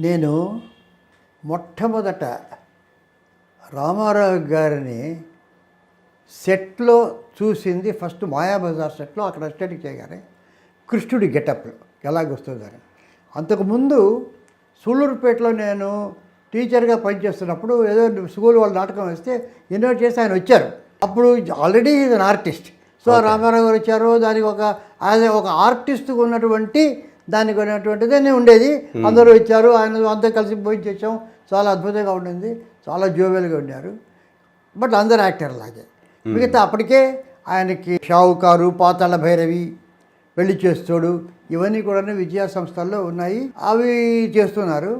నేను మొట్టమొదట రామారావు గారిని సెట్లో చూసింది ఫస్ట్ మాయాబజార్ సెట్లో అక్కడ అస్టడీ చేయగానే కృష్ణుడి గెటప్ ఎలాగొస్తుందని అంతకుముందు సూళ్ళూరుపేటలో నేను టీచర్గా పనిచేస్తున్నప్పుడు ఏదో స్కూల్ వాళ్ళ నాటకం వేస్తే ఇన్వైట్ చేసి ఆయన వచ్చారు. అప్పుడు already is an artist. So Ramarao గారు వచ్చారు. దానికి ఒక యాజ్ ఒక ఆర్టిస్ట్ ఉన్నటువంటి దానికి ఉన్నటువంటిది ఉండేది. అందరూ వచ్చారు ఆయన అంతా కలిసి పోయి చేసాం చాలా అద్భుతంగా ఉండింది. చాలా జోవెల్గా ఉన్నారు బట్ అందరు యాక్టర్ లాగే. మిగతా అప్పటికే ఆయనకి షావుకారు పాతాళ భైరవి పెళ్ళి చేస్తోడు. ఇవన్నీ కూడా విజయ సంస్థల్లో ఉన్నాయి. అవి చేస్తున్నారు.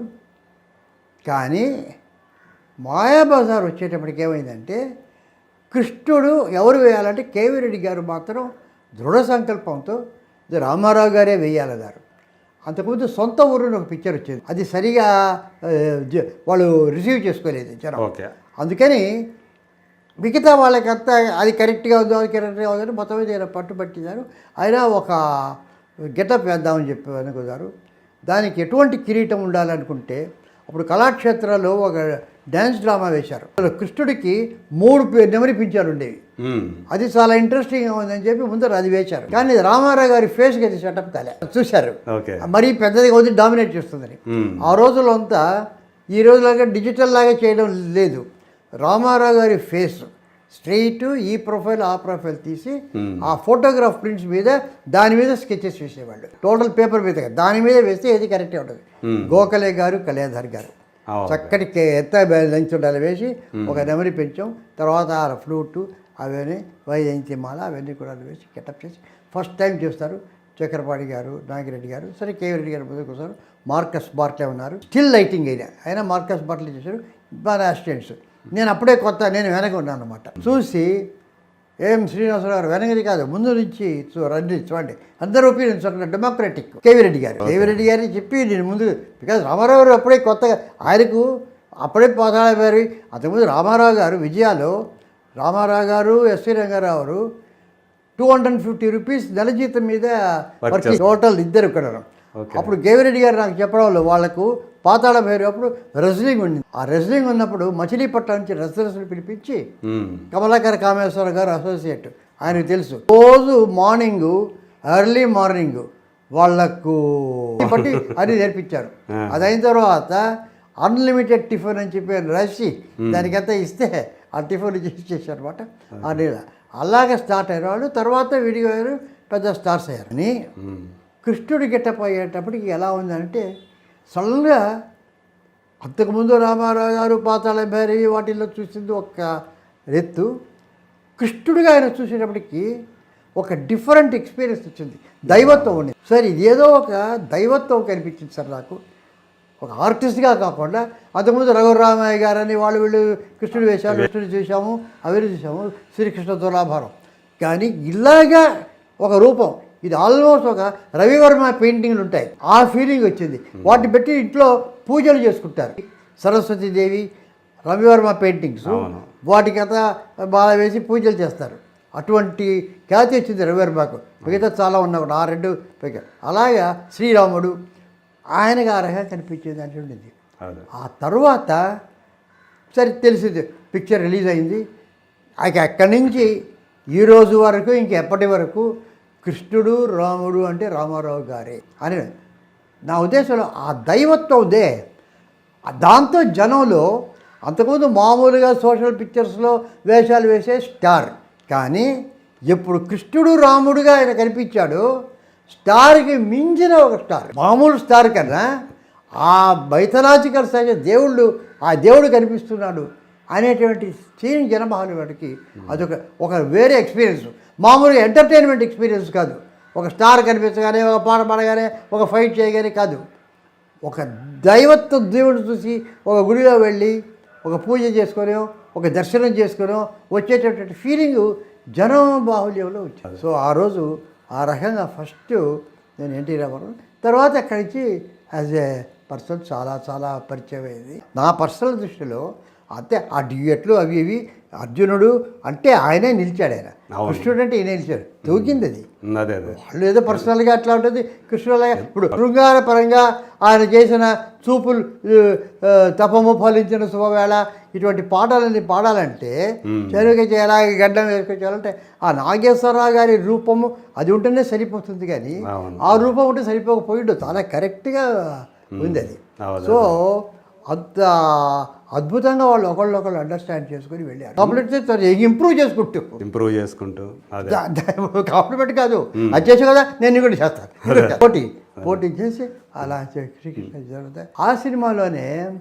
కానీ మాయాబజార్ వచ్చేటప్పటికి ఏమైందంటే కృష్ణుడు ఎవరు వేయాలంటే కేవీ రెడ్డి గారు మాత్రం దృఢ సంకల్పంతో రామారావు గారే వేయాలన్నారు అంతకుముందు సొంత ఊరిని ఒక పిక్చర్ వచ్చింది. అది సరిగా వాళ్ళు రిసీవ్ చేసుకోలేదు జనం. ఓకే. అందుకని మిగతా వాళ్ళకంతా అది కరెక్ట్గా ఉందో అది కరెక్ట్గా ఉందని మొత్తం మీద ఈయన పట్టుబట్టినారు అయినా ఒక గెటప్ వేద్దామని చెప్పి అనుకున్నారు. దానికి ఎటువంటి కిరీటం ఉండాలనుకుంటే అప్పుడు కళాక్షేత్రాల్లో ఒక డ్యాన్స్ డ్రామా వేశారు. కృష్ణుడికి మూడు నెమరి పించాలు ఉండేవి. అది చాలా ఇంట్రెస్టింగ్గా ఉందని చెప్పి ముందర అది వేశారు. కానీ రామారావు గారి ఫేస్కి అది సెటప్ కాలే. చూశారు. మరీ పెద్దదిగా ఉంది డామినేట్ చేస్తుందని. ఆ రోజుల్లో అంతా ఈ రోజులాగా డిజిటల్ లాగా చేయడం లేదు. రామారావు గారి ఫేస్ స్ట్రెయిట్ ఈ ప్రొఫైల్ ఆ ప్రొఫైల్ తీసి ఆ ఫోటోగ్రాఫ్ ప్రింట్స్ మీద దాని మీద స్కెచెస్ వేసేవాళ్ళు. టోటల్ పేపర్ మీద దాని మీద వేస్తే ఏది కరెక్టే ఉంటుంది? గోఖలే గారు కళ్యాధర్ గారు. చక్కటి కే- ఎత్త లంచ్ ఉండాలి వేసి ఒక నెమరి పెంచాం. తర్వాత ఆ ఫ్లూటు అవన్నీ వైజయంతి మాల అవన్నీ కూడా వేసి కెటప్ చేసి ఫస్ట్ టైం చేస్తారు. చక్రపాణి గారు నాగిరెడ్డి గారు సరే కేవీ రెడ్డి గారు ముందుకు వస్తారు. మార్కస్ బార్ట్లే ఉన్నారు. స్టిల్ లైటింగ్ అయినా అయినా మార్కస్ బార్ట్లే చేశారు. మన అసిస్టెంట్స్. నేను అప్పుడే కొత్త నేను వెనక ఉన్నాను అనమాట చూసి ఏం శ్రీనివాసరావు గారు వెనకది కాదు ముందు నుంచి రండి చూడండి. అందరూ ఒపీనియన్స్ అక్కడ డెమోక్రటిక్ కేవీ రెడ్డి గారు. కేవీ రెడ్డి గారిని చెప్పి నేను ముందు బికాజ్ రామారావు గారు అప్పుడే కొత్తగా ఆయనకు అప్పుడే పోతాడారు అంతకుముందు రామారావు గారు విజయాలో రామారావు గారు ఎస్వి రంగారావు గారు టూ హండ్రెడ్ ఫిఫ్టీ రూపీస్ నెల జీతం మీద టోటల్ ఇద్దరు ఇక్కడ. అప్పుడు కేవిరెడ్డి గారు నాకు చెప్పడం వల్ల వాళ్ళకు పాతాళ భైరు అప్పుడు రెజ్లింగ్ ఉండింది. ఆ రెజ్లింగ్ ఉన్నప్పుడు మచిలీపట్నం నుంచి రెస్లర్స్ని పిలిపించి. కమలాకర్ కామేశ్వర గారు అసోసియేట్. ఆయనకు తెలుసు. రోజు మార్నింగ్ ఎర్లీ మార్నింగ్ వాళ్ళకు బట్టి అది నేర్పించారు. అది అయిన తర్వాత అన్లిమిటెడ్ టిఫిన్ అని చెప్పి రాసి దానికంతా ఇస్తే ఆ టిఫిన్ చేశారు అనమాట అది అలాగే స్టార్ట్ అయిన వాళ్ళు తర్వాత వీడియో పెద్ద స్టార్స్ అయ్యారు. అని. కృష్ణుడి గెట్టప్ అయ్యేటప్పటికి ఎలా ఉందంటే సడన్గా అంతకుముందు రామారావు గారు పాతాళ భైరవి వాటిల్లో చూసింది ఒక ఎత్తు కృష్ణుడిగా ఆయన చూసేటప్పటికి ఒక డిఫరెంట్ ఎక్స్పీరియన్స్ వచ్చింది దైవత్వం ఉంది. సార్ ఇదేదో ఒక దైవత్వం కనిపించింది సార్ నాకు. ఒక ఆర్టిస్ట్గా కాకుండా అంతకుముందు రఘురామయ్య గారని వాళ్ళు వీళ్ళు కృష్ణుడు వేశారు కృష్ణుడు చూసాము అవి చూసాము శ్రీకృష్ణ తులాభారం కానీ ఇలాగా ఒక రూపం ఇది ఆల్మోస్ట్ ఒక రవివర్మ పెయింటింగ్లు ఉంటాయి. ఆ ఫీలింగ్ వచ్చింది. వాటిని పెట్టి ఇంట్లో పూజలు చేసుకుంటారు. సరస్వతీదేవి రవివర్మ పెయింటింగ్స్. వాటికంతా బాగా వేసి పూజలు చేస్తారు. అటువంటి ఖ్యాతి వచ్చింది రవివర్మకు. మిగతా చాలా ఉన్నాయి ఆ రెండు పైగా. అలాగా శ్రీరాముడు ఆయనగా ఆ రకంగా కనిపించేది అంటే ఉండేది. ఆ తర్వాత సరే తెలిసింది. పిక్చర్ రిలీజ్ అయింది. ఇక అక్కడి నుంచి? ఈ రోజు వరకు ఇంకెప్పటి వరకు? కృష్ణుడు రాముడు అంటే రామారావు గారే అని నా ఉద్దేశంలో ఆ దైవత్వం ఉందే. దాంతో జనంలో అంతకుముందు మామూలుగా సోషల్ పిక్చర్స్లో వేషాలు వేసే స్టార్. కానీ ఎప్పుడు కృష్ణుడు రాముడుగా ఆయన కనిపించాడు స్టార్కి మించిన ఒక స్టార్. మామూలు స్టార్ కన్నా ఆ మైథలాజికల్ సైజ్ దేవుళ్ళు ఆ దేవుడు కనిపిస్తున్నాడు అనేటువంటి సీన్ జనమహానుడికి అదొక ఒక వేరే ఎక్స్పీరియన్స్. మామూలుగా ఎంటర్టైన్మెంట్ ఎక్స్పీరియన్స్ కాదు. ఒక స్టార్ కనిపించగానే ఒక పాట పాడగానే ఒక ఫైట్ చేయగానే కాదు. ఒక దైవత్వ దేవుడు చూసి ఒక గుడిలో వెళ్ళి ఒక పూజ చేసుకొని ఒక దర్శనం చేసుకొని వచ్చేటటువంటి ఫీలింగ్ జనం బాహుల్యంలో వచ్చింది. సో ఆ రోజు ఆ రకంగా ఫస్ట్ నేను ఎన్టీ రామారావు తర్వాత అక్కడి నుంచి యాజ్ ఏ పర్సన్ చాలా చాలా పరిచయం అయింది. నా పర్సనల్ దృష్టిలో అంతే ఆ డ్యూయట్లు అవి ఇవి అర్జునుడు అంటే ఆయనే నిలిచాడు ఆయన. కృష్ణుడు అంటే ఈయన నిలిచాడు. తూకింది అది. వాళ్ళు ఏదో పర్సనల్గా అట్లా ఉంటుంది. కృష్ణులాగా ఇప్పుడు శృంగార పరంగా ఆయన చేసిన చూపులు తపము ఫలించిన శుభవేళ ఇటువంటి పాటలన్నీ పాడాలంటే చెరువుకి చేయాలి గడ్డం వేసుకొచ్చాలంటే ఆ నాగేశ్వరరావు గారి రూపము అది ఉంటేనే సరిపోతుంది కానీ. ఆ రూపం ఉంటే సరిపోకపోయిండు. చాలా కరెక్ట్గా ఉంది అది. సో అంత అద్భుతంగా వాళ్ళు ఒకళ్ళొకళ్ళు అండర్స్టాండ్ చేసుకుని వెళ్ళారు. కాంప్లిమెంట్ ఇంప్రూవ్ చేసుకుంటూ? ఇంప్రూవ్ చేసుకుంటూ కాంప్లిమెంట్ కాదు. అది చేసావు కదా నేను కూడా చేస్తాను పోటీ. పోటీ చేసి అలా జరుగుతాయి ఆ సినిమాలోనే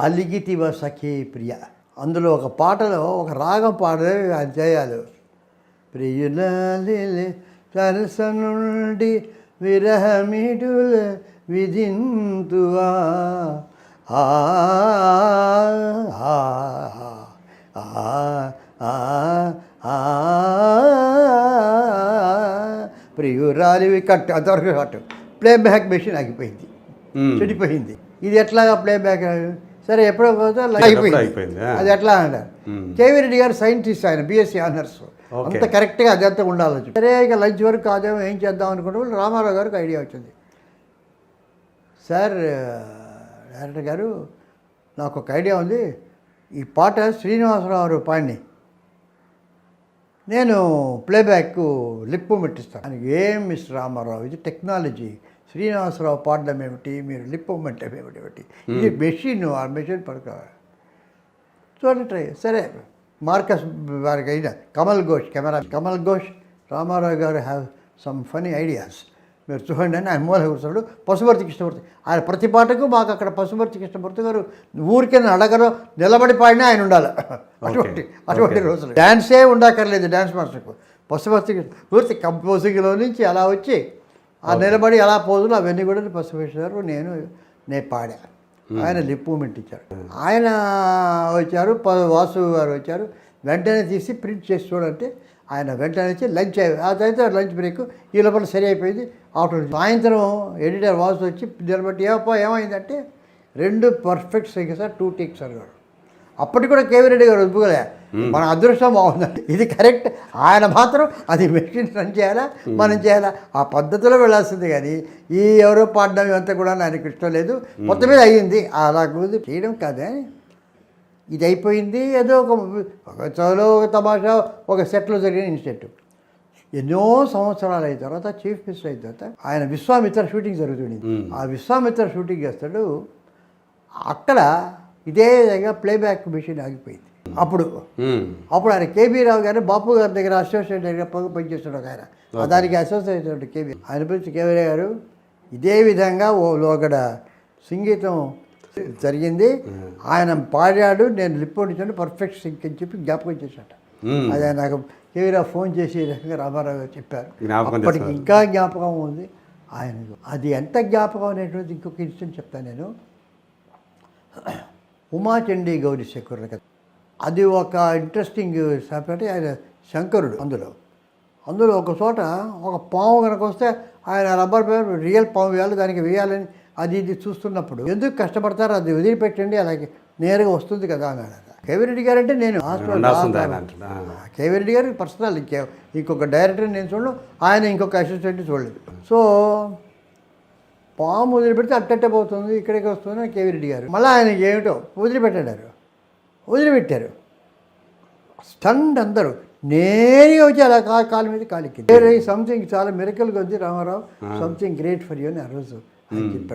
అలిగితివ సఖీ ప్రియ. అందులో ఒక పాటలో ఒక రాగం పాడే అది చేయాలి. ప్రియుల సరస నుండి విరహమిడుల విధింతువా. ఆ ఆ, ఆ, ఆ, ఆ, ప్రియురాలివి కట్టు అంతవరకు కట్టు. ప్లే బ్యాక్ మెషిన్ ఆగిపోయింది చెడిపోయింది. ఇది ఎట్లాగా ప్లే బ్యాక్ సరే ఎప్పుడో పోతే అయిపోయింది. అది ఎట్లా మ్మ్. కేవీ రెడ్డి గారు సైంటిస్ట్ ఆయన బీఎస్సీ ఆనర్స్. ఓకే. అంత కరెక్ట్గా అదంతా ఉండాలి సరే ఇక లంచ్ వరకు కాదేమో ఏం చేద్దాం అనుకుంటే రామారావు గారికి ఐడియా వచ్చింది. సార్ డైరెక్టర్ గారు నాకు ఒక ఐడియా ఉంది. ఈ పాట శ్రీనివాసరావు పాడిని. నేను ప్లేబ్యాక్ లిప్ మెట్టిస్తాను ఆయనకి ఏం మిస్టర్ రామారావు ఇది టెక్నాలజీ. శ్రీనివాసరావు పాడడం ఏమిటి? మీరు లిప్ ఏమిటి? ఏమిటి? ఇది మెషిన్ ఆ మెషిన్ పడక చూడండి ట్రై. సరే. మార్కస్ వారికి అయిన. కమల్ ఘోష్ కెమెరా. కమల్ ఘోష్ రామారావు గారు హ్యావ్ సమ్ ఫనీ ఐడియాస్. మీరు చూడండి అని ఆయన మూల కూర్చోడు పశుపతి కృష్ణమూర్తి. ఆయన ప్రతి పాటకు మాకు అక్కడ పశుపతి కృష్ణమూర్తి గారు ఊరికే అడగరు నిలబడి పాడినా ఆయన ఉండాలి. అటువంటి అటువంటి రోజులు. డ్యాన్సే ఉండక్కర్లేదు డ్యాన్స్ మాస్టర్కు. పశుపతి కృష్ణ- పూర్తి కంపోజింగ్లో నుంచి అలా వచ్చి ఆ నిలబడి అలా పోజులు అవన్నీ కూడా పశుపతి గారు నేను నేను పాడా. ఆయన లిప్ మూమెంట్ ఇచ్చారు ఆయన వచ్చారు వాసు గారు వచ్చారు. వెంటనే తీసి ప్రింట్ చేసి చూడంటే ఆయన వెంటనే వచ్చి లంచ్ తర్వాత లంచ్ బ్రేక్. ఈ లోపల సరి అయిపోయింది. ఆఫ్టర్ సాయంత్రం ఎడిటర్ వాసు వచ్చి నిలబట్టి ఏమప్పా ఏమైందంటే రెండు perfect cycle sir two takes అన్నాడు. అప్పటికి కూడా కేవీ రెడ్డి గారు ఒప్పుకోలే. మన అదృష్టం బాగుందండి ఇది కరెక్ట్. ఆయన మాత్రం అది మెషిన్ రన్ చేయాలా? మనం చేయాలా? ఆ పద్ధతిలో వెళ్ళాల్సింది కానీ ఈ ఎవరో పాడడం ఇవంతా కూడా ఆయనకి ఇష్టం లేదు. మొత్తం మీద అయ్యింది. అలా చేయడం కాదే. ఇది అయిపోయింది ఏదో ఒక ఒక చదువులో ఒక తమాషా ఒక సెట్లో జరిగిన ఇన్సిడెంట్. ఎన్నో సంవత్సరాలు అయిన తర్వాత చీఫ్ మినిస్టర్ అయిన తర్వాత ఆయన విశ్వామిత్ర షూటింగ్ జరుగుతుంది ఆ విశ్వామిత్ర షూటింగ్ చేస్తాడు. అక్కడ ఇదే విధంగా ప్లేబ్యాక్ మెషిన్ ఆగిపోయింది. అప్పుడు అప్పుడు ఆయన కేబీ రావు గారు బాపు గారి దగ్గర అసోసియేట్ దగ్గర పని పనిచేస్తున్నాడు ఒక ఆయన దానికి అసోసియేట్ కేబీ ఆయన పిలిచి కేవీ గారు ఇదే విధంగా ఓ లోగడ సంగీతం జరిగింది. ఆయన పాడాడు నేను లిప్ ఇచ్చాను పర్ఫెక్ట్ సింక్ అని చెప్పి జ్ఞాపకం చేశాట. అదే నాకు కేవీ రావు ఫోన్ చేసి రకంగా రామారావు గారు చెప్పారు. అప్పటికి. ఇంకా జ్ఞాపకం ఉంది. ఆయన అది ఎంత జ్ఞాపకం అనేటువంటి ఇంకొక ఇన్సిడెంట్ చెప్తాను నేను. ఉమాచండి గౌరీ శంకర్ కథ అది ఒక ఇంట్రెస్టింగ్ అంటే ఆయన శంకరుడు అందులో. అందులో ఒక చోట ఒక పాము కనుక వస్తే ఆయన రబ్బర్ పేపర్ రియల్ పాము వేయాలి దానికి వేయాలని అది ఇది చూస్తున్నప్పుడు ఎందుకు కష్టపడతారు అది వదిలిపెట్టండి అలాగే నేరుగా వస్తుంది కదా అన్నాడు కేవీ రెడ్డి గారు అంటే నేను హాస్పిటల్ ఉండాల్సింది ఆయన అంటున్నా కేవీ రెడ్డి గారికి పర్సనల్ ఇంకే ఇంకొక డైరెక్టర్ నేను చూడను ఆయన ఇంకొక అసిస్టెంట్ చూడలేదు. సో పాము వదిలిపెడితే అట్టట్టే పోతుంది ఇక్కడికి వస్తుంది కేవీ రెడ్డి గారు. మళ్ళీ ఆయనకి ఏమిటో వదిలిపెట్టాడు వదిలిపెట్టారు. స్టండ్ అందరూ. నేరుగా వచ్చి అలా కా కాలు మీద కాలికి సంథింగ్ చాలా మిరకల్గా ఉంది Ramarao. Something great for you అని ఆ రోజు ఆయన చెప్పాడు.